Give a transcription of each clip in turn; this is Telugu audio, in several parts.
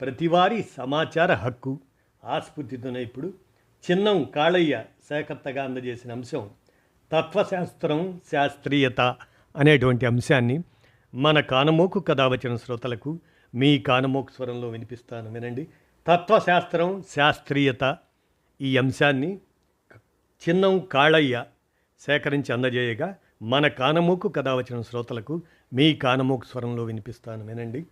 ప్రతివారీ సమాచార హక్కు ఆస్ఫూర్తితోనే ఇప్పుడు చిన్నం కాళయ్య సేకర్తగా అందజేసిన అంశం. తత్వశాస్త్రం శాస్త్రీయత అనేటువంటి అంశాన్ని మన కానమోకు కథ వచ్చిన శ్రోతలకు మీ కానమోకు స్వరంలో వినిపిస్తాను వినండి. తత్వశాస్త్రం శాస్త్రీయత ఈ అంశాన్ని చిన్నం కాళయ్య సేకరించి అందజేయగా మన కానమోకు కథ వచ్చిన శ్రోతలకు మీ కానమోకు స్వరంలో వినిపిస్తాను వినండి.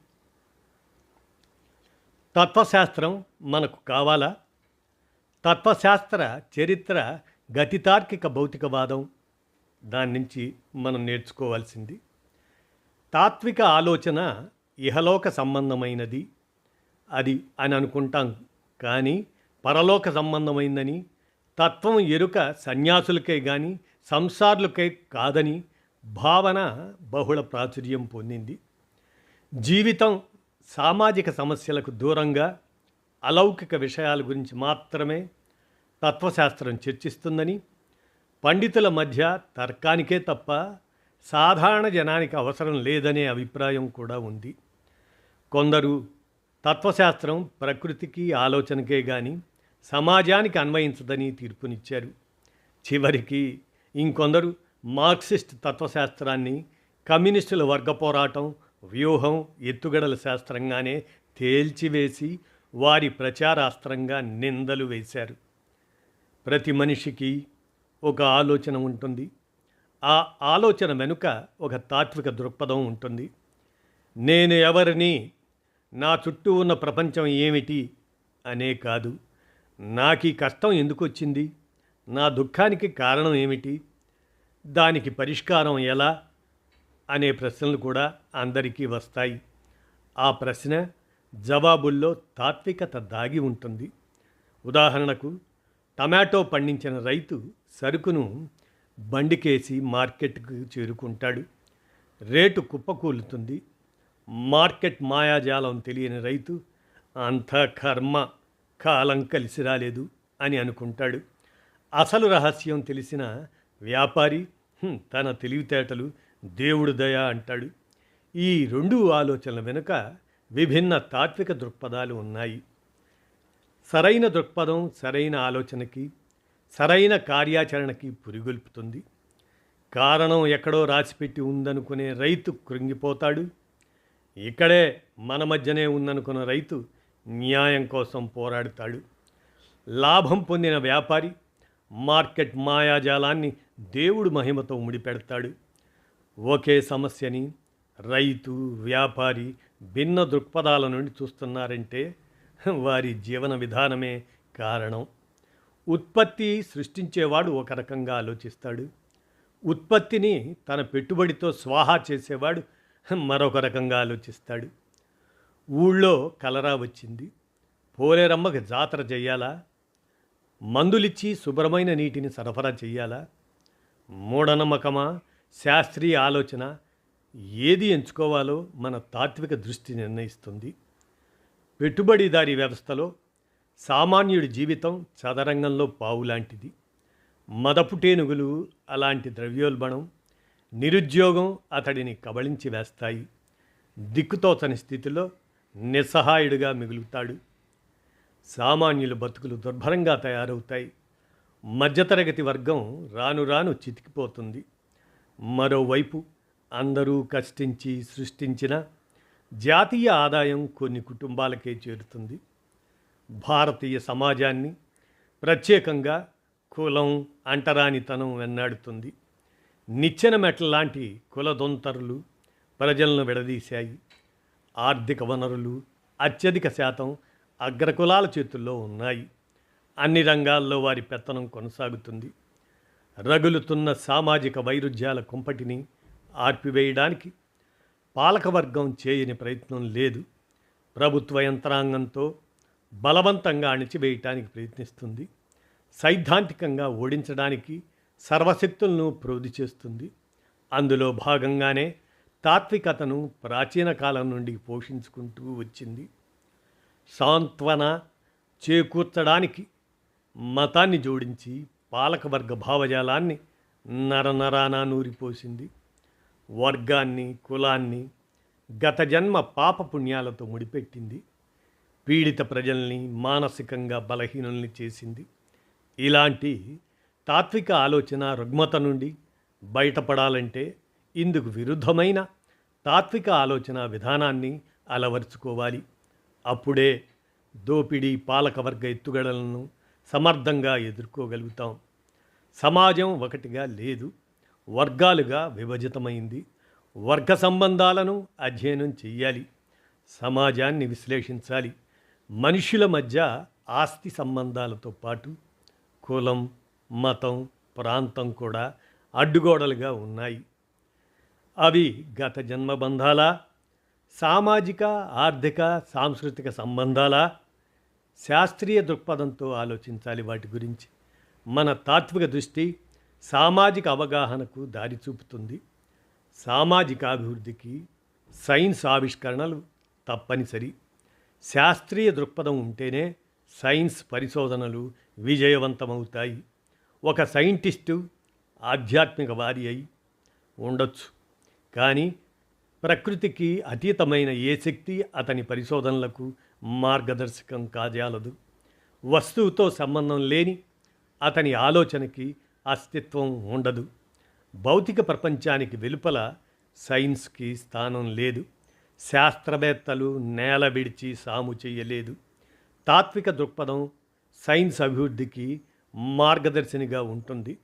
తత్వశాస్త్రం మనకు కావాలా? తత్వశాస్త్ర చరిత్ర గతితార్కిక భౌతికవాదం. దాని నుంచి మనం నేర్చుకోవాల్సింది. తాత్విక ఆలోచన ఇహలోక సంబంధమైనది. అది అని అనుకుంటాం కానీ పరలోక సంబంధమైందని తత్వం ఎరుక సన్యాసులకే కానీ సంసారులకే కాదని భావన బహుళ ప్రాచుర్యం పొందింది. జీవితం సామాజిక సమస్యలకు దూరంగా అలౌకిక విషయాల గురించి మాత్రమే తత్వశాస్త్రం చర్చిస్తుందని పండితుల మధ్య తర్కానికే తప్ప సాధారణ జనానికి అవసరం లేదనే అభిప్రాయం కూడా ఉంది. కొందరు తత్వశాస్త్రం ప్రకృతికి ఆలోచనకే కానీ సమాజానికి అన్వయించదని తీర్పునిచ్చారు. చివరికి ఇంకొందరు మార్క్సిస్ట్ తత్వశాస్త్రాన్ని కమ్యూనిస్టుల వర్గ పోరాటం వ్యూహం ఎత్తుగడల శాస్త్రంగానే తేల్చివేసి వారి ప్రచారాస్త్రంగా నిందలు వేశారు. ప్రతి మనిషికి ఒక ఆలోచన ఉంటుంది. ఆ ఆలోచన వెనుక ఒక తాత్విక దృక్పథం ఉంటుంది. నేను ఎవరిని నా చుట్టూ ఉన్న ప్రపంచం ఏమిటి అనే కాదు. నాకు ఈ కష్టం ఎందుకు వచ్చింది నా దుఃఖానికి కారణం ఏమిటి? దానికి పరిష్కారం ఎలా? అనే ప్రశ్నలు కూడా అందరికీ వస్తాయి. ఆ ప్రశ్న జవాబుల్లో తాత్వికత దాగి ఉంటుంది. ఉదాహరణకు టమాటో పండించిన రైతు సరుకును బండికేసి మార్కెట్కు చేరుకుంటాడు. రేటు కుప్పకూలుతుంది. మార్కెట్ మాయాజాలం తెలియని రైతు అంత కర్మ కాలం కలిసి రాలేదు అని అనుకుంటాడు. అసలు రహస్యం తెలిసిన వ్యాపారి తన తెలివితేటలు దేవుడు దయ అంటాడు. ఈ రెండు ఆలోచనల వెనుక విభిన్న తాత్విక దృక్పథాలు ఉన్నాయి. సరైన దృక్పథం సరైన ఆలోచనకి సరైన కార్యాచరణకి పురిగొల్పుతుంది. కారణం ఎక్కడో రాసిపెట్టి ఉందనుకునే రైతు కృంగిపోతాడు. ఇక్కడే మన మధ్యనే ఉందనుకున్న రైతు న్యాయం కోసం పోరాడుతాడు. లాభం పొందిన వ్యాపారి మార్కెట్ మాయాజాలాన్ని దేవుడు మహిమతో ముడిపెడతాడు. ఒకే సమస్యని రైతు వ్యాపారి భిన్న దృక్పథాల నుండి చూస్తున్నారంటే వారి జీవన విధానమే కారణం. ఉత్పత్తి సృష్టించేవాడు ఒక రకంగా ఆలోచిస్తాడు. ఉత్పత్తిని తన పెట్టుబడితో స్వాహా చేసేవాడు మరొక రకంగా ఆలోచిస్తాడు. ఊళ్ళో కలరా వచ్చింది. పోలేరమ్మకి జాతర చెయ్యాలా మందులిచ్చి శుభ్రమైన నీటిని సరఫరా చెయ్యాలా మూఢనమ్మకమా? శాస్త్రీయ ఆలోచన ఏది ఎంచుకోవాలో మన తాత్విక దృష్టి నిర్ణయిస్తుంది. పెట్టుబడిదారీ వ్యవస్థలో సామాన్యుడి జీవితం చదరంగంలో పావు లాంటిది మదపుటేనుగులు అలాంటి ద్రవ్యోల్బణం నిరుద్యోగం అతడిని కబళించి వేస్తాయి. దిక్కుతోచని స్థితిలో నిస్సహాయుడిగా మిగులుతాడు. సామాన్యుల బతుకులు దుర్భరంగా తయారవుతాయి. మధ్యతరగతి వర్గం రాను రాను చితికిపోతుంది. మరోవైపు అందరూ కష్టించి సృష్టించిన జాతీయ ఆదాయం కొన్ని కుటుంబాలకే చేరుతుంది. భారతీయ సమాజాన్ని ప్రత్యేకంగా కులం అంటరానితనం వెన్నాడుతుంది. నిచ్చెన మెట్ల లాంటి కులదొంతరులు ప్రజలను విడదీశాయి. ఆర్థిక వనరులు అత్యధిక శాతం అగ్రకులాల చేతుల్లో ఉన్నాయి. అన్ని రంగాల్లో వారి పెత్తనం కొనసాగుతుంది. రగులుతున్న సామాజిక వైరుధ్యాల కుంపటిని ఆర్పివేయడానికి పాలకవర్గం చేయని ప్రయత్నం లేదు. ప్రభుత్వ యంత్రాంగంతో బలవంతంగా అణిచివేయటానికి ప్రయత్నిస్తుంది. సైద్ధాంతికంగా ఓడించడానికి సర్వశక్తులను ప్రోధి చేస్తుంది. అందులో భాగంగానే తాత్వికతను ప్రాచీన కాలం నుండి పోషించుకుంటూ వచ్చింది. సాంత్వన చేకూర్చడానికి మతాన్ని జోడించి పాలకవర్గ భావజాలాన్ని నరనరాన నూరిపోసింది. వర్గాన్ని కులాన్ని గత జన్మ పాపపుణ్యాలతో ముడిపెట్టింది. పీడిత ప్రజల్ని మానసికంగా బలహీనుల్ని చేసింది. ఇలాంటి తాత్విక ఆలోచన రుగ్మత నుండి బయటపడాలంటే ఇందుకు విరుద్ధమైన తాత్విక ఆలోచన విధానాన్ని అలవరుచుకోవాలి. అప్పుడే దోపిడీ పాలకవర్గ ఎత్తుగడలను సమర్థంగా ఎదుర్కోగలుగుతాం. సమాజం ఒకటిగా లేదు వర్గాలుగా విభజితమైంది. వర్గ సంబంధాలను అధ్యయనం చెయ్యాలి సమాజాన్ని విశ్లేషించాలి మనుషుల మధ్య ఆస్తి సంబంధాలతో పాటు కులం మతం ప్రాంతం కూడా అడ్డుగోడలుగా ఉన్నాయి. అవి గత జన్మబంధాల? సామాజిక ఆర్థిక సాంస్కృతిక సంబంధాలా? శాస్త్రీయ దృక్పథంతో ఆలోచించాలి వాటి గురించి. మన తాత్విక దృష్టి సామాజిక అవగాహనకు దారి చూపుతుంది. సామాజిక అభివృద్ధికి సైన్స్ ఆవిష్కరణలు తప్పనిసరి. శాస్త్రీయ దృక్పథం ఉంటేనే సైన్స్ పరిశోధనలు విజయవంతమవుతాయి. ఒక సైంటిస్టు ఆధ్యాత్మిక వారి అయి ఉండొచ్చు. కానీ ప్రకృతికి అతీతమైన ఏ శక్తి అతని పరిశోధనలకు మార్గదర్శకం కాజాలదు వస్తువుతో సంబంధం లేని అతని ఆలోచనకి అస్తిత్వం ఉండదు. భౌతిక ప్రపంచానికి వెలుపల సైన్స్కి స్థానం లేదు. శాస్త్రవేత్తలు నేల విడిచి సాము చేయలేదు. తాత్విక దృక్పథం సైన్స్ అభివృద్ధికి మార్గదర్శినిగా ఉంటుంది.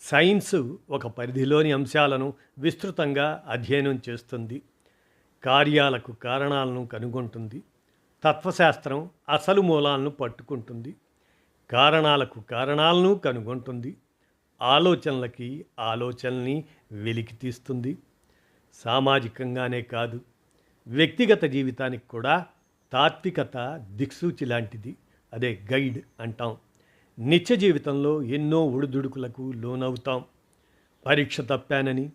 సైన్స్ ఒక పరిధిలోని అంశాలను విస్తృతంగా అధ్యయనం చేస్తుంది. కార్యాలకు కారణాలను కనుగొంటుంది. తత్వశాస్త్రం అసలు మూలాలను పట్టుకుంటుంది. కారణాలకు కారణాలను కనుగొంటుంది. ఆలోచనలకి ఆలోచనల్ని వెలికి తీస్తుంది. సామాజికంగానే కాదు వ్యక్తిగత జీవితానికి కూడా తాత్వికత దిక్సూచి లాంటిది. అదే గైడ్ అంటాం. నిత్య జీవితంలో ఎన్నో ఒడిదుడుకులకు లోనవుతాం. పరీక్ష తప్పానని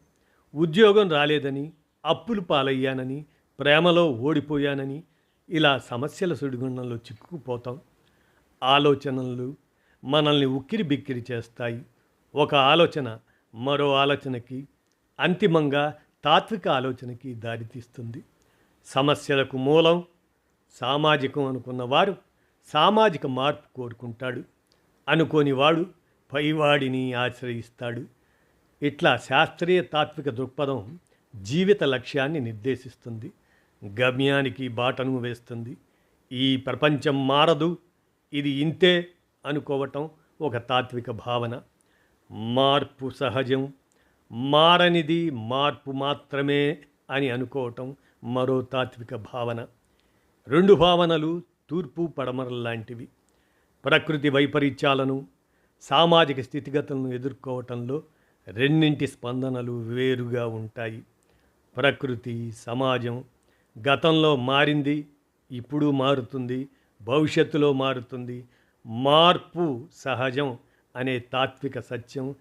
ఉద్యోగం రాలేదని అప్పులు పాలయ్యానని ప్రేమలో ఓడిపోయానని ఇలా సమస్యల సుడిగుండంలో చిక్కుకుపోతాం. ఆలోచనలు మనల్ని ఉక్కిరి బిక్కిరి చేస్తాయి. ఒక ఆలోచన మరో ఆలోచనకి అంతిమంగా తాత్విక ఆలోచనకి దారితీస్తుంది సమస్యలకు మూలం సామాజికం అనుకున్నవారు సామాజిక మార్పు కోరుకుంటాడు. అనుకోనివాడు పైవాడిని ఆశ్రయిస్తాడు. ఇట్లా శాస్త్రీయ తాత్విక దృక్పథం జీవిత లక్ష్యాన్ని నిర్దేశిస్తుంది. గమ్యానికి బాటను వేస్తుంది. ఈ ప్రపంచం మారదు. ఇది ఇంతే అనుకోవటం ఒక తాత్విక భావన. మార్పు సహజం. మారనిది మార్పు మాత్రమే అని అనుకోవటం మరో తాత్విక భావన. రెండు భావనలు తూర్పు పడమరలాంటివి లాంటివి. ప్రకృతి వైపరీత్యాలను సామాజిక స్థితిగతులను ఎదుర్కోవటంలో రెండింటి స్పందనలు వేరుగా ఉంటాయి. ప్రకృతి సమాజం గతంలో మారింది ఇప్పుడు మారుతుంది భవిష్యత్తులో మారుతుంది. మార్పు సహజం అనే తాత్విక సత్యం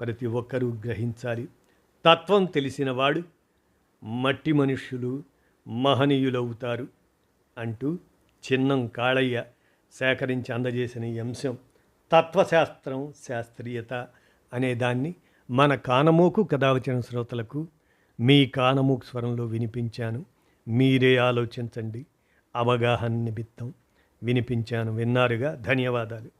ప్రతి ఒక్కరూ గ్రహించాలి. తత్వం తెలిసినవాడు మట్టి మనుష్యులు మహనీయులవుతారు అంటూ చిన్నం కాళయ్య సేకరించి అందజేసిన ఈ అంశం తత్వశాస్త్రం శాస్త్రీయత అనే దాన్ని మన కానమూకు కథావచన శ్రోతలకు మీ కానమూకు స్వరంలో వినిపించాను. మీరే ఆలోచించండి. అవగాహన నిమిత్తం వినిపించాను. విన్నారుగా? ధన్యవాదాలు.